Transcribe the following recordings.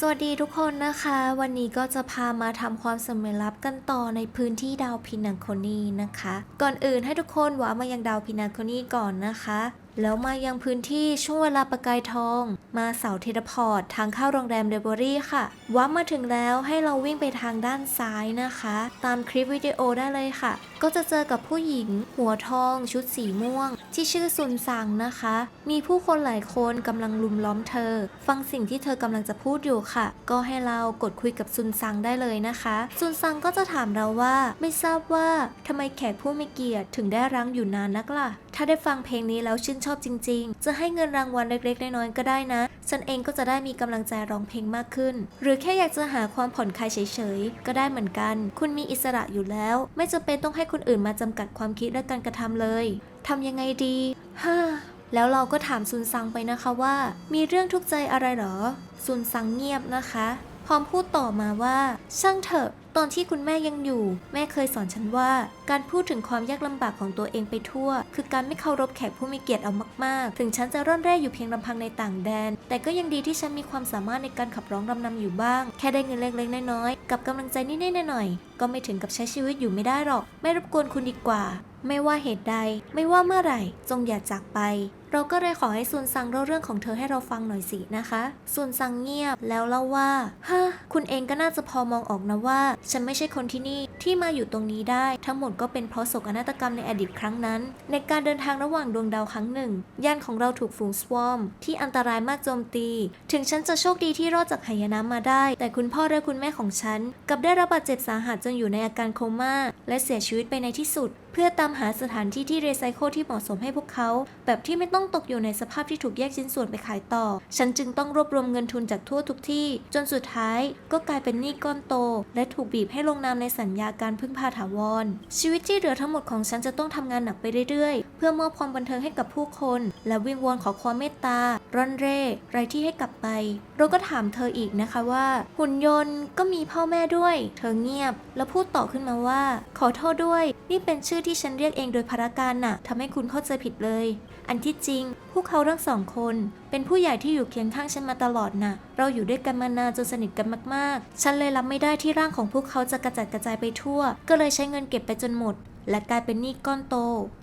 สวัสดีทุกคนนะคะ วันนี้ก็จะพามาทำความสำเร็จลับกันต่อในพื้นที่ดาวพินาโคนีนะคะ ก่อนอื่นให้ทุกคนว้ามายังดาวพินาโคนีก่อนนะคะ แล้วมายังพื้นที่ช่วงเวลาประกายทอง มาเสาเทเลพอร์ตทางเข้าโรงแรมเดบอรี่ค่ะว้ามาถึงแล้วให้เราวิ่งไปทางด้านซ้ายนะคะ ตามคลิปวิดีโอได้เลยค่ะ ก็จะเจอกับผู้หญิง หัวทอง ชุดสีม่วง ที่ชื่อซุนซังนะคะ มีผู้คนหลายคนกำลังลุมล้อมเธอ ฟังสิ่งที่เธอกำลังจะพูดอยู่ค่ะ ก็ให้เรากดคุยกับซุนซังได้เลยนะคะ ซุนซังก็จะถามเราว่าไม่ทราบว่าทำไมแขกผู้มีเกียรติถึงได้รั้งอยู่นานนักล่ะ ถ้าได้ฟังเพลงนี้แล้วชื่นชชอบจริง ๆ จะให้เงินรางวัลเล็กๆน้อยๆก็ได้นะ ฉันเองก็จะได้มีกำลังใจร้องเพลงมากขึ้น หรือแค่อยากจะหาความผ่อนคลายเฉยๆ ก็ได้เหมือนกัน คุณมีอิสระอยู่แล้ว ไม่จำเป็นต้องให้คนอื่นมาจำกัดความคิดและการกระทำเลยทำยังไงดีฮ่าแล้วเราก็ถามซุนซังไปนะคะว่า มีเรื่องทุกข์ใจอะไรหรอซุนซังเงียบนะคะ พร้อมพูดต่อมาว่า ช่างเถอะตอนที่คุณแม่ยังอยู่ แม่เคยสอนฉันว่า การพูดถึงความยากลำบากของตัวเองไปทั่ว คือการไม่เคารพแขกผู้มีเกียรติเอามากๆ ถึงฉันจะร่อนแร่อยู่เพียงลำพังในต่างแดน แต่ก็ยังดีที่ฉันมีความสามารถในการขับร้องรำนำอยู่บ้าง แค่ได้เงินเล็กๆน้อยๆกับกำลังใจนิดๆหน่อยๆก็ไม่ถึงกับใช้ชีวิตอยู่ไม่ได้หรอก ไม่รบกวนคุณดีกว่า ไม่ว่าเหตุใด ไม่ว่าเมื่อไหร่ จงอย่าจากไปเราก็เลยขอให้ซุนซังเล่าเรื่องของเธอให้เราฟังหน่อยสินะคะซุนซังเงียบแล้วเล่าว่าฮะคุณเองก็น่าจะพอมองออกนะว่าฉันไม่ใช่คนที่นี่ที่มาอยู่ตรงนี้ได้ ทั้งหมดก็เป็นเพราะโศกนาฏกรรมในอดีตครั้งนั้น ในการเดินทางระหว่างดวงดาวครั้งหนึ่งยานของเราถูกฝูงสวอมที่อันตรายมากโจมตี ถึงฉันจะโชคดีที่รอดจากหายนะมาได้ แต่คุณพ่อและคุณแม่ของฉันกลับได้รับบาดเจ็บสาหัสจนอยู่ในอาการโคม่าและเสียชีวิตไปในที่สุด พื่อตามหาสถานที่ที่รีไซเคิลที่เหมาะสมให้พวกเขา แบบที่ไม่ต้องตกอยู่ในสภาพที่ถูกแยกชิ้นส่วนไปขายต่อ ฉันจึงต้องรวบรวมเงินทุนจากทั่วทุกที่ จนสุดท้ายก็กลายเป็นหนี้ก้อนโต และถูกบีบให้ลงนามในสัญญาการพึ่งพาถาวร ชีวิตที่เหลือทั้งหมดของฉันจะต้องทำงานหนักไปเรื่อยๆ เพื่อมอบความบันเทิงให้กับผู้คน และวิงวอนขอความเมตตา ร่อนเร่ไรที่ให้กลับไป เราก็ถามเธออีกนะคะว่า หุ่นยนต์ก็มีพ่อแม่ด้วย เธอเงียบ แล้วพูดต่อขึ้นมาว่า ขอโทษด้วย นี่เป็นชื่อที่ฉันเรียกเองโดยพรการน่ะทำให้คุณเข้าใจผิดเลย อันที่จริง พวกเขาทั้งสองคน เป็นผู้ใหญ่ที่อยู่เคียงข้างฉันมาตลอดน่ะ เราอยู่ด้วยกันมานานจนสนิทกันมากๆ ฉันเลยรับไม่ได้ที่ร่างของพวกเขาจะกระจัดกระจายไปทั่ว ก็เลยใช้เงินเก็บไปจนหมดและกลายเป็นหนี้ก้อนโต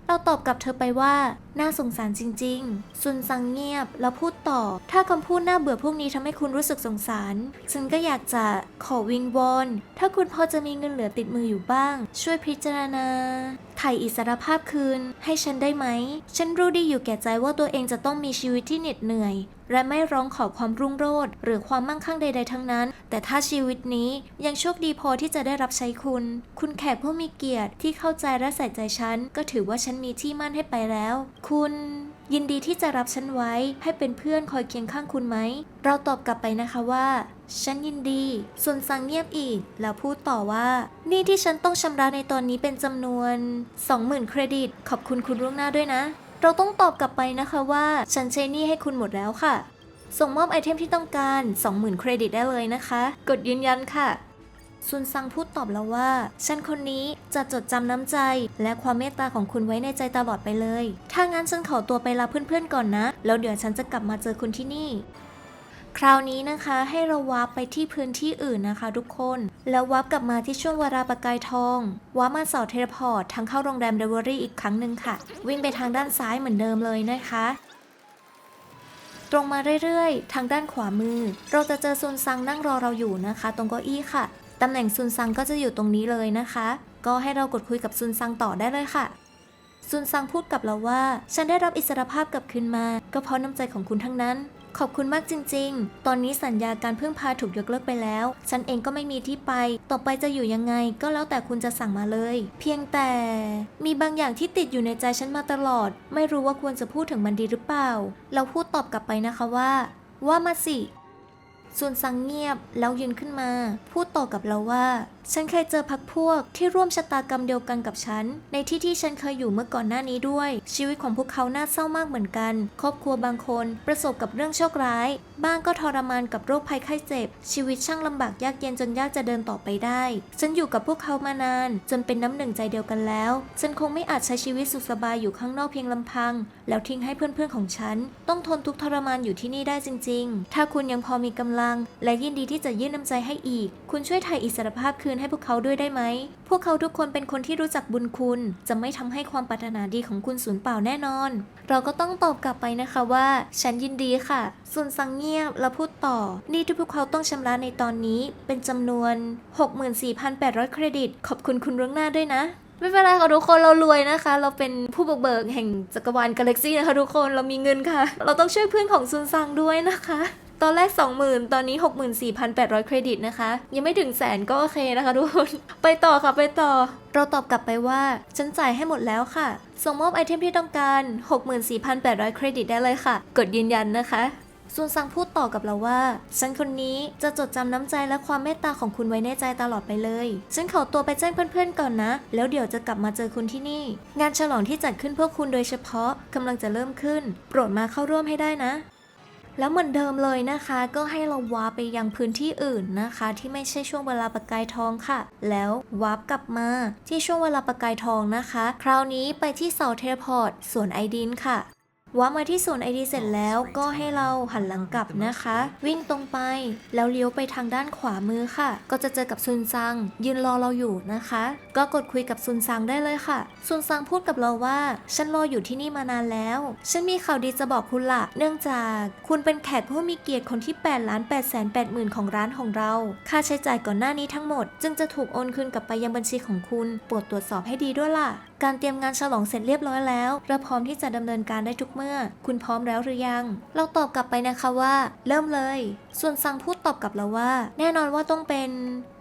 เราตอบกลับเธอไปว่า น่าสงสารจริงๆ ซุนซังเงียบแล้วพูดต่อ ถ้าคำพูดน่าเบื่อพวกนี้ทำให้คุณรู้สึกสงสาร ฉันก็อยากจะขอวิงวอน ถ้าคุณพอจะมีเงินเหลือติดมืออยู่บ้าง ช่วยพิจารณา ไถ่อิสรภาพคืน ให้ฉันได้ไหม ฉันรู้ดีอยู่แก่ใจว่าตัวเองจะต้องมีชีวิตที่เหน็ดเหนื่อยและไม่ร้องขอความรุ่งโรจน์หรือความมั่งคั่งใด ๆ ทั้งนั้น แต่ถ้าชีวิตนี้ยังโชคดีพอที่จะได้รับใช้คุณ คุณแขกผู้มีเกียรติที่เข้าใจและใส่ใจฉัน ก็ถือว่าฉันมีที่มั่นให้ไปแล้ว คุณยินดีที่จะรับฉันไว้ให้เป็นเพื่อนคอยเคียงข้างคุณไหม เราตอบกลับไปนะคะว่า ฉันยินดี ส่วนสังเงียบอีก แล้วพูดต่อว่า นี่ที่ฉันต้องชำระในตอนนี้เป็นจำนวน 20,000 เครดิต ขอบคุณคุณล่วงหน้าด้วยนะ เราต้องตอบกลับไปนะคะว่าฉันใช้นี่ให้คุณหมดแล้วค่ะ ส่งมอบไอเทมที่ต้องการ 20,000 เครดิตได้เลยนะคะ กดยืนยันค่ะซุนซังพูดตอบแล้วว่า ฉันคนนี้จะจดจำน้ำใจ และความเมตตาของคุณไว้ในใจตลอดไปเลย ถ้างั้นฉันขอตัวไปลาเพื่อนๆก่อนนะ แล้วเดี๋ยวฉันจะกลับมาเจอคุณที่นี่ คราวนี้นะคะให้เราวาร์ปไปที่พื้นที่อื่นนะคะทุกคน แล้ววาร์ปกลับมาที่ช่วงเวลาประกายทองวาร์ปมาเสาเทเลพอร์ตทางเข้าโรงแรมเดลิเวอรี่อีกครั้งหนึ่งค่ะ วิ่งไปทางด้านซ้ายเหมือนเดิมเลยนะคะ ตรงมาเรื่อยๆ ทางด้านขวามือ เราจะเจอซุนซังนั่งรอเราอยู่นะคะ ตรงเก้าอี้ค่ะตำแหน่งซุนซังก็จะอยู่ตรงนี้เลยนะคะ ก็ให้เรากดคุยกับซุนซังต่อได้เลยค่ะซุนซังพูดกับเราว่า ฉันได้รับอิสรภาพกลับคืนมา ก็เพราะน้ำใจของคุณทั้งนั้น ขอบคุณมากจริง ๆ ตอนนี้สัญญาการพึ่งพาถูกยกเลิกไปแล้ว ฉันเองก็ไม่มีที่ไป ต่อไปจะอยู่ยังไงก็แล้วแต่คุณจะสั่งมาเลย เพียงแต่ มีบางอย่างที่ติดอยู่ในใจฉันมาตลอด ไม่รู้ว่าควรจะพูดถึงมันดีหรือเปล่า เราพูดตอบกลับไปนะคะว่า ว่ามาสิซุนซังเงียบแล้วยืนขึ้นมา พูดต่อกับเราว่า ฉันเคยเจอพักพวกที่ร่วมชะตากรรมเดียวกันกับฉัน ในที่ที่ฉันเคยอยู่เมื่อก่อนหน้านี้ด้วย ชีวิตของพวกเขาน่าเศร้ามากเหมือนกัน ครอบครัวบางคนประสบกับเรื่องโชคร้าย บ้างก็ทรมานกับโรคภัยไข้เจ็บ ชีวิตช่างลำบากยากเย็นจนยากจะเดินต่อไปได้ ฉันอยู่กับพวกเขามานาน จนเป็นน้ำหนึ่งใจเดียวกันแล้ว ฉันคงไม่อาจใช้ชีวิตสุขสบายอยู่ข้างนอกเพียงลำพัง แล้วทิ้งให้เพื่อนๆของฉัน ต้องทนทุกข์ทรมานอยู่ที่นี่ได้จริง ๆ ถ้าคุณยังพอมีกำลัง และยินดีที่จะยื่นน้ำใจให้อีกคุณช่วยไถ่อิสรภาพคืนให้พวกเขาด้วยได้ไหม พวกเขาทุกคนเป็นคนที่รู้จักบุญคุณ จะไม่ทำให้ความปรารถนาดีของคุณสูญเปล่าแน่นอน เราก็ต้องตอบกลับไปนะคะว่า ฉันยินดีค่ะ ส่วนสังเงียบแล้วพูดต่อ นี่ที่พวกเขาต้องชำระในตอนนี้ เป็นจำนวน 64,800 เครดิต ขอบคุณคุณเรื่องหน้าด้วยนะไม่เป็นไรค่ะทุกคนเรารวยนะคะ เราเป็นผู้บุกเบิกแห่งจักรวาลกาแล็กซี่นะคะทุกคนเรามีเงินค่ะ เราต้องช่วยเพื่อนของซุนซังด้วยนะคะ ตอนแรก 20,000 ตอนนี้ 64,800 เครดิตนะคะ ยังไม่ถึงแสนก็โอเคนะคะทุกคน ไปต่อค่ะไปต่อ เราตอบกลับไปว่า ฉันจ่ายให้หมดแล้วค่ะ ส่งมอบไอเทมที่ต้องการ 64,800 เครดิตได้เลยค่ะ กดยืนยันนะคะซุนซังพูดต่อกับเราว่า ฉันคนนี้จะจดจำน้ำใจและความเมตตาของคุณไว้ในใจตลอดไปเลย ฉันขอตัวไปแจ้งเพื่อนๆก่อนนะ แล้วเดี๋ยวจะกลับมาเจอคุณที่นี่ งานฉลองที่จัดขึ้นเพื่อคุณโดยเฉพาะกำลังจะเริ่มขึ้น โปรดมาเข้าร่วมให้ได้นะ แล้วเหมือนเดิมเลยนะคะ ก็ให้เราวาร์ปไปยังพื้นที่อื่นนะคะ ที่ไม่ใช่ช่วงเวลาประกายทองค่ะ แล้ววาร์ปกลับมาที่ช่วงเวลาประกายทองนะคะ คราวนี้ไปที่เสาเทเลพอร์ตสวนไอดินค่ะ ว่ามาที่ศูนย์ไอดีเสร็จแล้วก็ให้เราหันหลังกลับนะคะ วิ่งตรงไป แล้วเลี้ยวไปทางด้านขวามือค่ะ ก็จะเจอกับซุนซัง ยืนรอเราอยู่นะคะ ก็กดคุยกับซุนซังได้เลยค่ะ ซุนซังพูดกับเราว่า ฉันรออยู่ที่นี่มานานแล้ว ฉันมีข่าวดีจะบอกคุณละเนื่องจากคุณเป็นแขกผู้มีเกียรติคนที่8ล้าน8แสน8หมื่นของร้านของเรา ค่าใช้จ่ายก่อนหน้านี้ทั้งหมด จึงจะถูกโอนคืนกลับไปยังบัญชีของคุณโปรดตรวจสอบให้ดีด้วยล่ะการเตรียมงานฉลองเสร็จเรียบร้อยแล้วเราพร้อมที่จะดำเนินการได้ทุกเมื่อ คุณพร้อมแล้วหรือยัง เราตอบกลับไปนะคะว่า เริ่มเลย ส่วนซังพูดตอบกลับเราว่า แน่นอนว่าต้องเป็น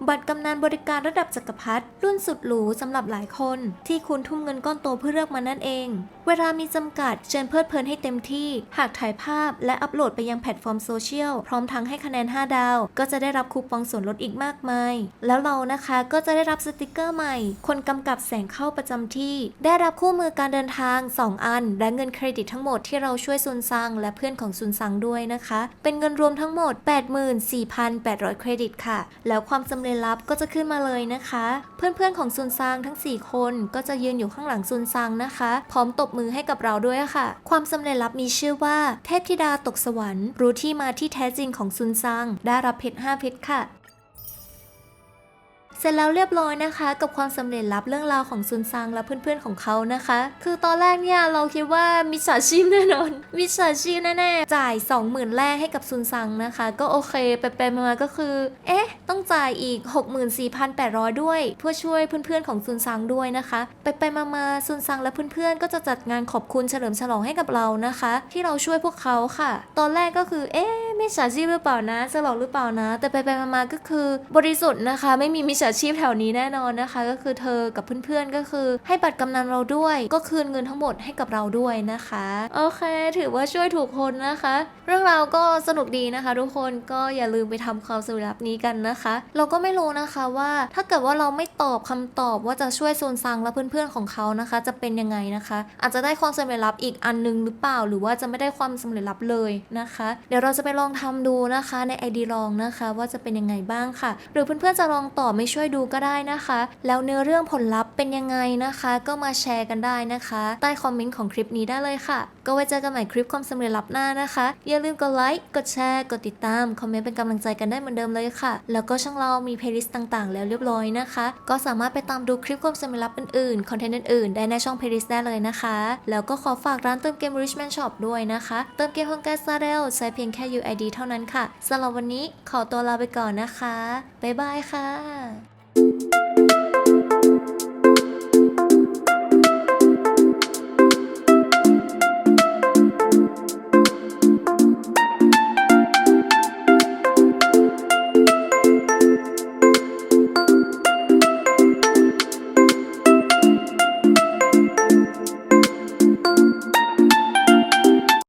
บัตรกำนันบริการระดับจักรพรรดิรุ่นสุดหรูสำหรับหลายคน ที่คุณทุ่มเงินก้อนโตเพื่อเลือกมานั่นเอง เวลามีจำกัดเชิญเพลิดเพลินให้เต็มที่ หากถ่ายภาพและอัปโหลดไปยังแพลตฟอร์มโซเชียล พร้อมทั้งให้คะแนน 5 ดาว ก็จะได้รับคูปองส่วนลดอีกมากมาย แล้วเรานะคะก็จะได้รับสติกเกอร์ใหม่ คนกำกับแสงเข้าประจำที่ ได้รับคู่มือการเดินทาง 2 อัน และเงินเครดิตทั้งหมดที่เราช่วยซุนซัง และเพื่อนของซุนซังด้วยนะคะ เป็นเงินรวมทั้งหมด 84,800 เครดิตค่ะ แล้วความสำเร็จลับก็จะขึ้นมาเลยนะคะ เพื่อนๆของซุนซังทั้ง 4 คนก็จะยืนอยู่ข้างหลังซุนซังนะคะ พร้อมตบมือให้กับเราด้วยค่ะ ความสำเร็จลับมีชื่อว่า เทพธิดาตกสวรรค์ รู้ที่มาที่แท้จริงของซุนซัง ได้รับเพชร5เพชรค่ะ เสร็จแล้วเรียบร้อยนะคะ กับความสำเร็จลับเรื่องราวของซุนซังและเพื่อนๆของเขานะคะ คือตอนแรกเนี่ยเราคิดว่ามิจฉาชีพแน่นอนมิจฉาชีพแน่ๆจ่าย 20,000 แรกให้กับซุนซังนะคะ ก็โอเคไปไปๆมาๆก็คือ เอ๊ะ ต้องจ่ายอีก 64,800 ด้วย เพื่อช่วยเพื่อนๆของซุนซังด้วยนะคะ ไปไปๆมาๆซุนซังและเพื่อนๆ ก็จะจัดงานขอบคุณเฉลิมฉลองให้กับเรานะคะ ที่เราช่วยพวกเขาค่ะ ตอนแรกก็คือเอ๊ะ มิจฉาชีพหรือเปล่านะ จะหลอกหรือเปล่านะ แต่ไปไปๆมาๆก็คือบริสุทธิ์นะคะ ไม่มีมิจฉาชีพแถวนี้แน่นอนนะคะ ก็คือเธอกับเพื่อนๆก็คือ ให้บัตรกำนันเราด้วย ก็คืนเงินทั้งหมดให้กับเราด้วยนะคะโอเค ถือว่าช่วยถูกคนนะคะ เรื่องราวก็สนุกดีนะคะ ทุกคนก็อย่าลืมไปทำความสำเร็จลับนี้กันนะคะ เราก็ไม่รู้นะคะว่าถ้าเกิดว่าเราไม่ตอบคำตอบว่าจะช่วยโซนซังและเพื่อนๆของเขานะคะ จะเป็นยังไงนะคะ อาจจะได้ความสำเร็จลับอีกอันนึงหรือเปล่า หรือว่าจะไม่ได้ความสำเร็จลับเลยนะคะ เดี๋ยวเราจะไปลอองทำดูนะคะใน ID ลองนะคะ ว่าจะเป็นยังไงบ้างค่ะ หรือเพื่อนๆจะลองตอบไม่ช่วยดูก็ได้นะคะ แล้วเนื้อเรื่องผลลัพธ์เป็นยังไงนะคะ ก็มาแชร์กันได้นะคะ ใต้คอมเมนต์ของคลิปนี้ได้เลยค่ะ ก็ไว้เจอกันใหม่คลิปความสำเร็จลับหน้านะคะ อย่าลืมกดไลค์กดแชร์กดติดตาม คอมเมนต์เป็นกำลังใจกันได้เหมือนเดิมเลยค่ะ แล้วก็ช่องเรามีเพลย์ลิสต์ต่างๆ แล้วเรียบร้อยนะคะ ก็สามารถไปตามดูคลิปความสำเร็จลับอื่นๆคอนเทนต์อื่นๆได้ในช่องเพลย์ลิสต์ได้เลยนะคะ แล้วก็ขอฝากร้านเติมเกม Richman Shop ด้วยนะคะ เติมเกมฮอนแกซาเรลใช้เพียงแค่ดีเท่านั้นค่ะสำหรับวันนี้ขอตัวลาไปก่อนนะคะ บ๊ายบายค่ะ